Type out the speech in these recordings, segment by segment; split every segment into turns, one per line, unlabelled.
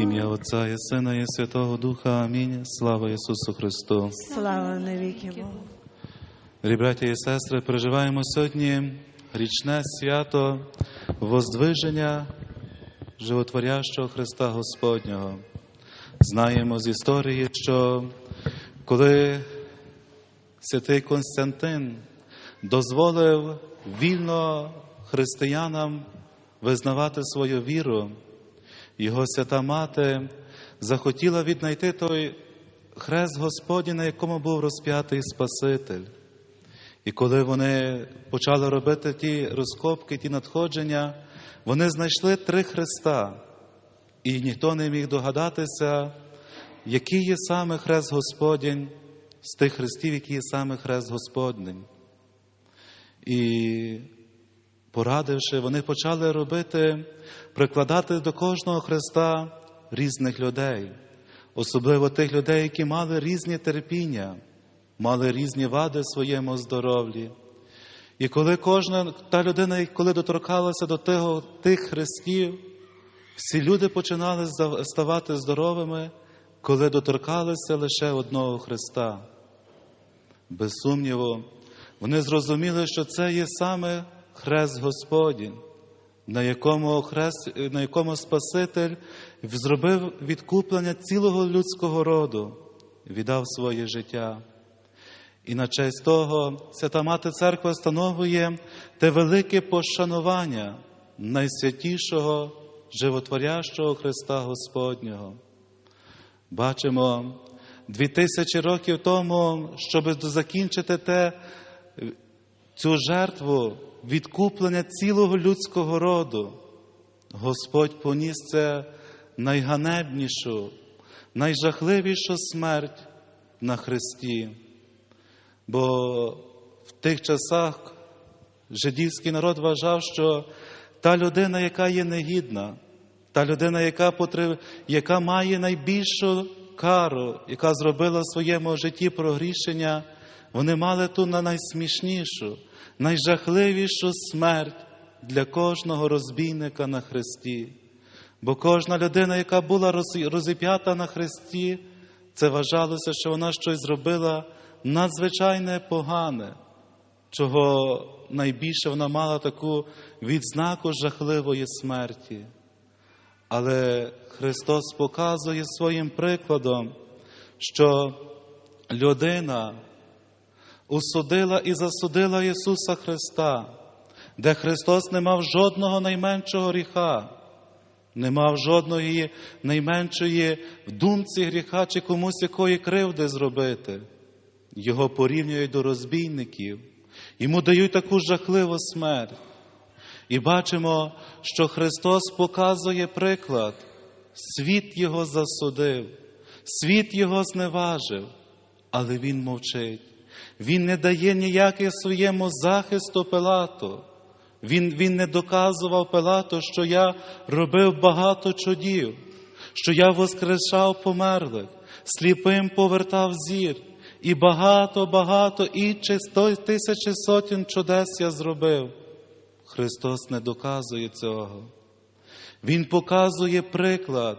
Ім'я Отця і Сина і Святого Духа. Амінь. Слава Ісусу Христу.
Слава навіки Богу.
Дорогі браті і сестри, переживаємо сьогодні річне свято Воздвиження животворящого Христа Господнього. Знаємо з історії, що коли святий Константин дозволив вільно християнам визнавати свою віру, його свята мати захотіла віднайти той хрест Господній, на якому був розп'ятий Спаситель. І коли вони почали робити ті розкопки, ті надходження, вони знайшли три хреста, і ніхто не міг догадатися, який є саме хрест Господень з тих хрестів, який є саме хрест Господній. І порадивши, вони почали робити, прикладати до кожного хреста різних людей, особливо тих людей, які мали різні терпіння, мали різні вади в своєму здоров'ї. І коли кожна та людина, коли доторкалася до тих, тих хрестів, всі люди починали ставати здоровими, коли доторкалися лише одного Христа. Без сумніву, вони зрозуміли, що це є саме хрест Господень, на якому, хрест, на якому Спаситель зробив відкуплення цілого людського роду, віддав своє життя. І на честь того Свята Мати Церква встановує те велике пошанування найсвятішого, животворящого Христа Господнього. Бачимо, дві тисячі років тому, щоб закінчити те, цю жертву відкуплення цілого людського роду, Господь поніс це найганебнішу, найжахливішу смерть на Христі. Бо в тих часах жидівський народ вважав, що та людина, яка є негідна, та людина, яка потреб... яка має найбільшу кару, яка зробила в своєму житті прогрішення, вони мали ту на найсмішнішу, найжахливішу смерть для кожного розбійника на Христі. Бо кожна людина, яка була розіп'ята на Христі, це вважалося, що вона щось зробила надзвичайне погане, чого найбільше вона мала таку відзнаку жахливої смерті. Але Христос показує своїм прикладом, що людина усудила і засудила Ісуса Христа, де Христос не мав жодного найменшого гріха, не мав жодної найменшої в думці гріха чи комусь якої кривди зробити. Його порівнюють до розбійників, йому дають таку жахливу смерть. І бачимо, що Христос показує приклад, світ Його засудив, світ Його зневажив, але Він мовчить. Він не дає ніяких своєму захисту Пилату. Він, Він не доказував Пилату, що я робив багато чудів, що я воскрешав померлих, сліпим повертав зір. І багато-багато інших тисячі сотень чудес я зробив. Христос не доказує цього. Він показує приклад,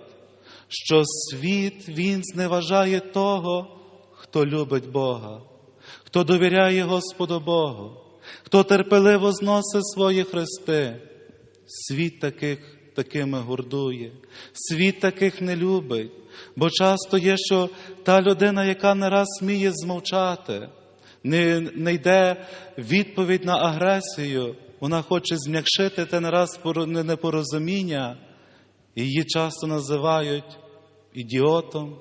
що світ Він зневажає того, хто любить Бога, хто довіряє Господу Богу, хто терпеливо зносить свої хрести. Світ таких такими гордує, світ таких не любить. Бо часто є, що та людина, яка не раз сміє змовчати, не, не йде відповідь на агресію, вона хоче зм'якшити те не раз непорозуміння, її часто називають ідіотом.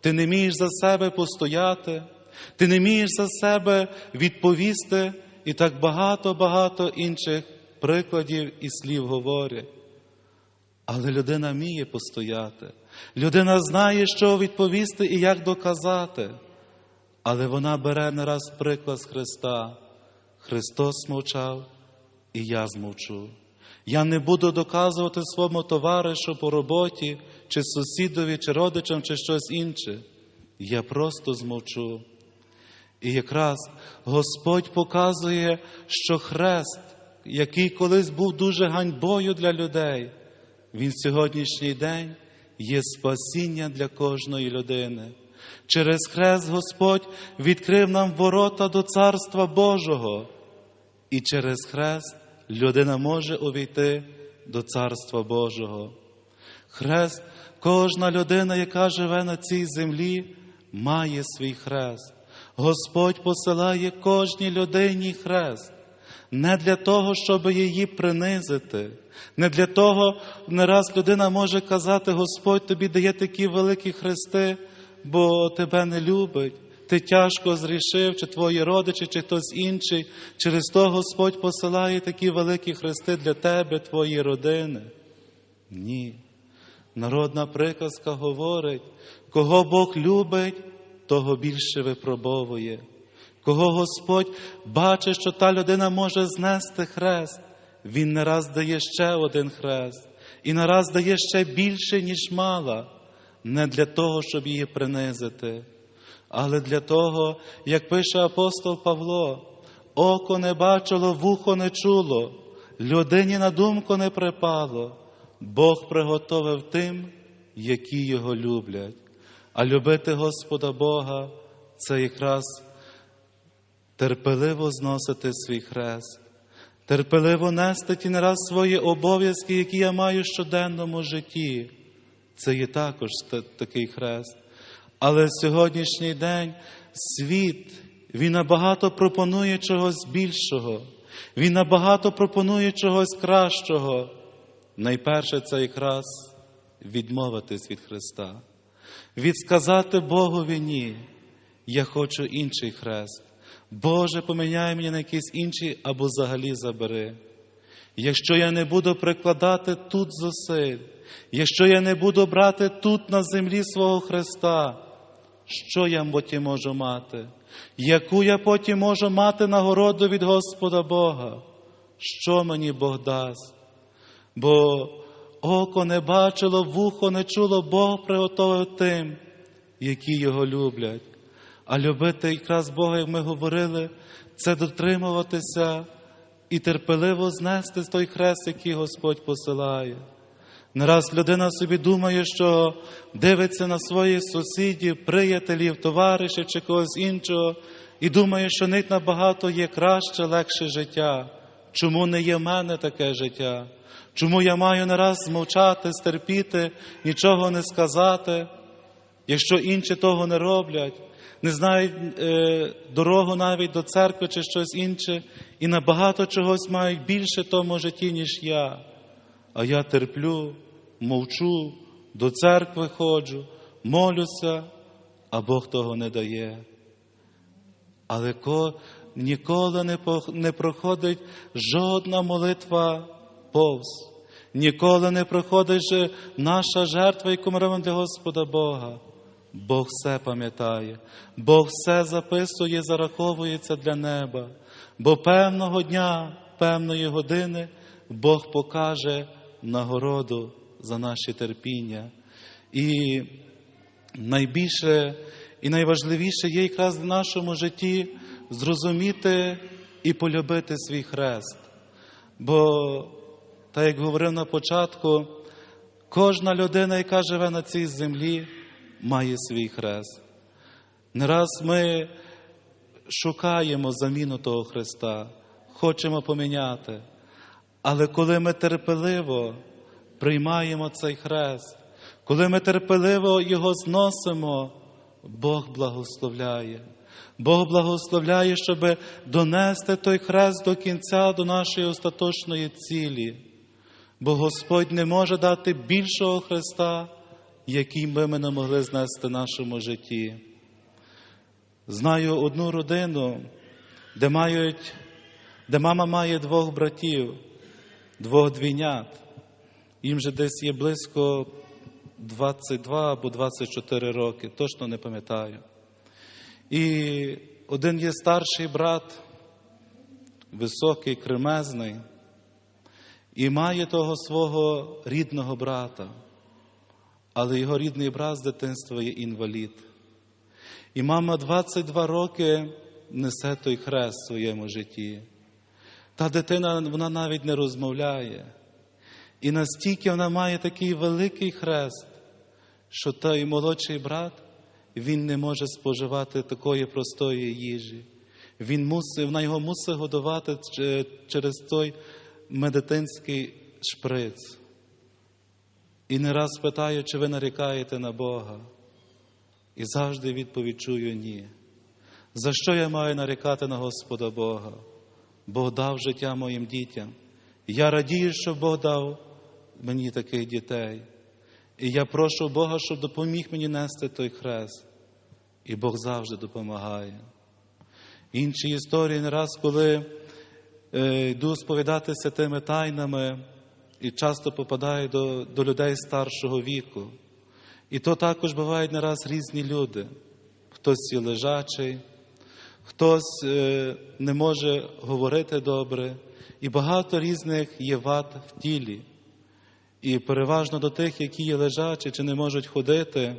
Ти не вмієш за себе постояти, ти не вмієш за себе відповісти, і так багато-багато інших прикладів і слів говорять. Але людина вміє постояти. Людина знає, що відповісти і як доказати. Але вона бере не раз приклад з Христа. Христос мовчав, і я змовчу. Я не буду доказувати своєму товаришу по роботі, чи сусідові, чи родичам, чи щось інше. Я просто змовчу. І якраз Господь показує, що хрест, який колись був дуже ганьбою для людей, він сьогоднішній день є спасіння для кожної людини. Через хрест Господь відкрив нам ворота до Царства Божого, і через хрест людина може увійти до Царства Божого. Хрест, кожна людина, яка живе на цій землі, має свій хрест. Господь посилає кожній людині хрест. Не для того, щоб її принизити, не для того, не раз людина може казати, Господь тобі дає такі великі хрести, бо тебе не любить. Ти тяжко зрішив, чи твої родичі, чи хтось інший. Через то Господь посилає такі великі хрести для тебе, твої родини. Ні. Народна приказка говорить, кого Бог любить, того більше випробовує. Кого Господь бачить, що та людина може знести хрест, Він не раз дає ще один хрест, і не раз дає ще більше, ніж мала, не для того, щоб її принизити, але для того, як пише апостол Павло, око не бачило, вухо не чуло, людині на думку не припало, Бог приготовив тим, які його люблять. А любити Господа Бога це якраз терпеливо зносити свій хрест, терпеливо нести ті не раз свої обов'язки, які я маю в щоденному житті. Це є також такий хрест. Але сьогоднішній день світ, він набагато пропонує чогось більшого, він набагато пропонує чогось кращого. Найперше це якраз відмовитись від Христа, відсказати Богові ні. Я хочу інший хрест. Боже, поміняй мені на якийсь інший або взагалі забери. Якщо я не буду прикладати тут зусиль, якщо я не буду брати тут на землі свого Христа, що я потім можу мати? Яку я потім можу мати нагороду від Господа Бога? Що мені Бог дасть? Бо око не бачило, вухо не чуло, Бог приготовив тим, які його люблять. А любити якраз Бога, як ми говорили, це дотримуватися і терпеливо знести той хрест, який Господь посилає. Не раз людина собі думає, що дивиться на своїх сусідів, приятелів, товаришів чи когось іншого, і думає, що них набагато є краще, легше життя. Чому не є в мене таке життя? Чому я маю не раз змовчати, стерпіти, нічого не сказати, якщо інші того не роблять, не знають е, дорогу навіть до церкви чи щось інше, і набагато чогось мають більше в тому житті, ніж я. А я терплю, мовчу, до церкви ходжу, молюся, а Бог того не дає. Але ко, ніколи не, проходить жодна молитва повз, ніколи не проходить же наша жертва, яку ми робимо для Господа Бога. Бог все пам'ятає, Бог все записує, зараховується для неба, бо певного дня, певної години Бог покаже нагороду за наші терпіння. І найбільше і найважливіше є якраз в нашому житті зрозуміти і полюбити свій хрест. Бо, так як говорив на початку, кожна людина, яка живе на цій землі, має свій хрест. Не раз ми шукаємо заміну того Христа, хочемо поміняти. Але коли ми терпеливо приймаємо цей хрест, коли ми терпеливо його зносимо, Бог благословляє. Бог благословляє, щоб донести той хрест до кінця, до нашої остаточної цілі. Бо Господь не може дати більшого Христа, який би ми не могли знести в нашому житті. Знаю одну родину, де мають, де мама має двох братів, двох двійнят. Їм же десь є близько 22 або 24 роки, точно не пам'ятаю. І один є старший брат, високий, кремезний, і має того свого рідного брата, але його рідний брат з дитинства є інвалід. І мама 22 роки несе той хрест в своєму житті. Та дитина вона навіть не розмовляє. І настільки вона має такий великий хрест, що той молодший брат він не може споживати такої простої їжі. Він мусив, вона його мусить годувати через той медицинський шприц. І не раз питаю, чи ви нарікаєте на Бога. І завжди відповідь чую ні. За що я маю нарікати на Господа Бога? Бог дав життя моїм дітям. Я радію, що Бог дав мені таких дітей. І я прошу Бога, щоб допоміг мені нести той хрест. І Бог завжди допомагає. Інші історії не раз, коли е, йду сповідатися тими тайнами і часто попадаю до, до людей старшого віку. І то також бувають не раз різні люди. Хтось є лежачий, хтось е, не може говорити добре, і багато різних є вад в тілі. І переважно до тих, які є лежачі чи не можуть ходити,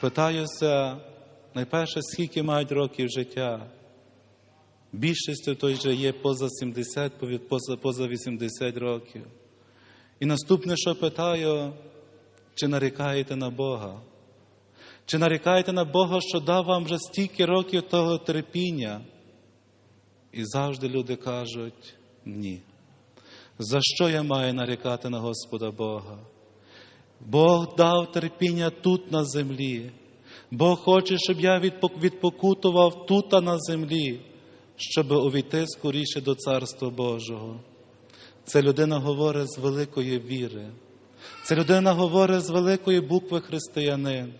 питаюся найперше, скільки мають років життя. Більшістю той же є поза 70, поза, поза 80 років. І наступне, що питаю, чи нарікаєте на Бога? Чи нарікаєте на Бога, що дав вам вже стільки років того терпіння? І завжди люди кажуть ні. За що я маю нарікати на Господа Бога? Бог дав терпіння тут на землі. Бог хоче, щоб я відпокутував тут на землі, щоб увійти скоріше до Царства Божого. Це людина говорить з великої віри. Це людина говорить з великої букви християнин.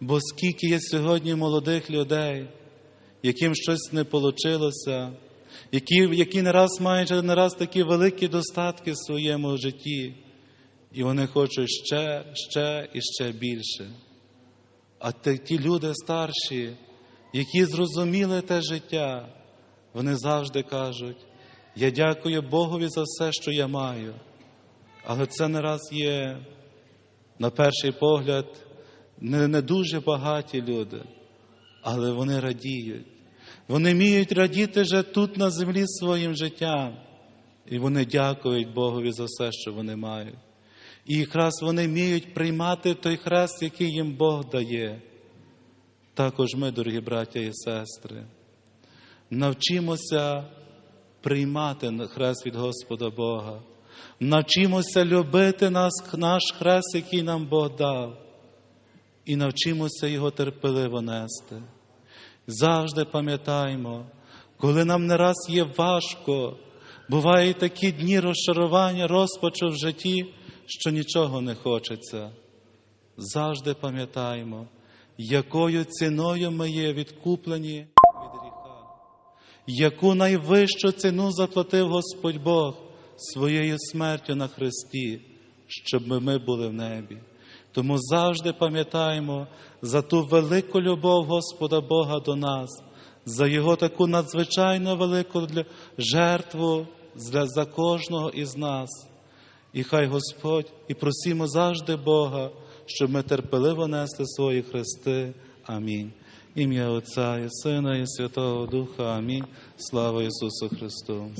Бо скільки є сьогодні молодих людей, яким щось не вийшло, які, які не раз мають не раз такі великі достатки в своєму житті, і вони хочуть ще, ще і ще більше. А ті люди старші, які зрозуміли те життя, вони завжди кажуть: я дякую Богові за все, що я маю. Але це не раз є, на перший погляд, не, не дуже багаті люди, але вони радіють. Вони вміють радіти вже тут на землі своїм життям. І вони дякують Богові за все, що вони мають. І якраз вони вміють приймати той хрест, який їм Бог дає. Також ми, дорогі браття і сестри, навчимося приймати хрест від Господа Бога. Навчимося любити нас, наш хрест, який нам Бог дав, і навчимося його терпеливо нести. Завжди пам'ятаємо, коли нам не раз є важко, бувають такі дні розчарування, розпачу в житті, що нічого не хочеться. Завжди пам'ятаємо, якою ціною ми є відкуплені від гріха, яку найвищу ціну заплатив Господь Бог своєю смертю на Христі, щоб ми були в небі. Тому завжди пам'ятаємо за ту велику любов Господа Бога до нас, за Його таку надзвичайно велику жертву за кожного із нас. І хай Господь, і просимо завжди Бога, щоб ми терпеливо несли свої хрести. Амінь. Ім'я Отця і Сина, і Святого Духа. Амінь. Слава Ісусу Христу.